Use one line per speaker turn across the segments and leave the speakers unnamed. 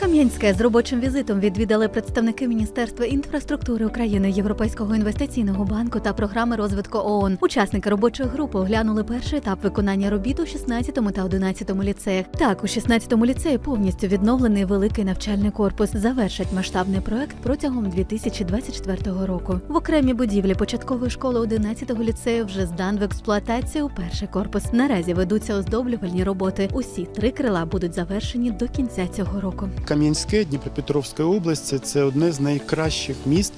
Кам'янське з робочим візитом відвідали представники Міністерства інфраструктури України, Європейського інвестиційного банку та програми розвитку ООН. Учасники робочої групи оглянули перший етап виконання робіт у 16 та 11 ліцеях. Так, у 16 ліцеї повністю відновлений великий навчальний корпус. Завершать масштабний проект протягом 2024 року. В окремій будівлі початкової школи 11 ліцею вже здан в експлуатацію перший корпус. Наразі ведуться оздоблювальні роботи. Усі три крила будуть завершені до кінця цього року.
Кам'янське, Дніпропетровська область це одне з найкращих міст,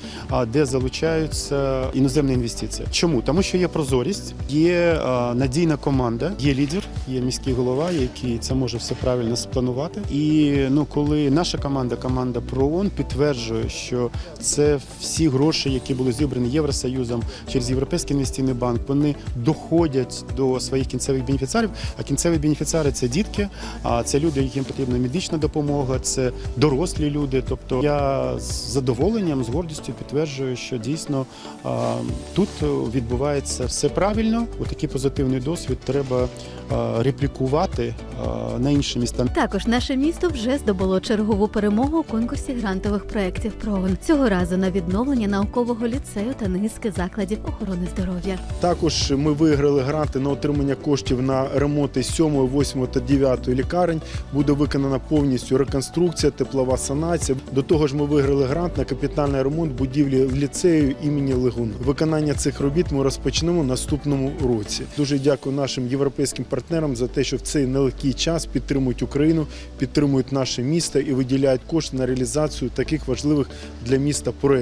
де залучаються іноземні інвестиції. Чому? Тому що є прозорість, є надійна команда, є лідер, є міський голова, який це може все правильно спланувати. І ну, коли наша команда, команда ПРООН, підтверджує, що це всі гроші, які були зібрані Євросоюзом через Європейський інвестиційний банк, вони доходять до своїх кінцевих бенефіціарів. А кінцеві бенефіціари це дітки, а це люди, яким потрібна медична допомога, це дорослі люди. Тобто я з задоволенням, з гордістю підтверджую, що дійсно тут відбувається все правильно. Отакий позитивний досвід треба реплікувати на інші міста.
Також наше місто вже здобуло чергову перемогу у конкурсі грантових проєктів ПРООН. Цього разу на відновлення наукового ліцею та низки закладів охорони здоров'я.
Також ми виграли гранти на отримання коштів на ремонти 7, 8 та 9 лікарень. Буде виконана повністю реконструкція, теплова санація. До того ж, ми виграли грант на капітальний ремонт будівлі в ліцею імені Легун. Виконання цих робіт ми розпочнемо наступному році. Дуже дякую нашим європейським партнерам за те, що в цей нелегкий час підтримують Україну, підтримують наше місто і виділяють кошти на реалізацію таких важливих для міста проєктів.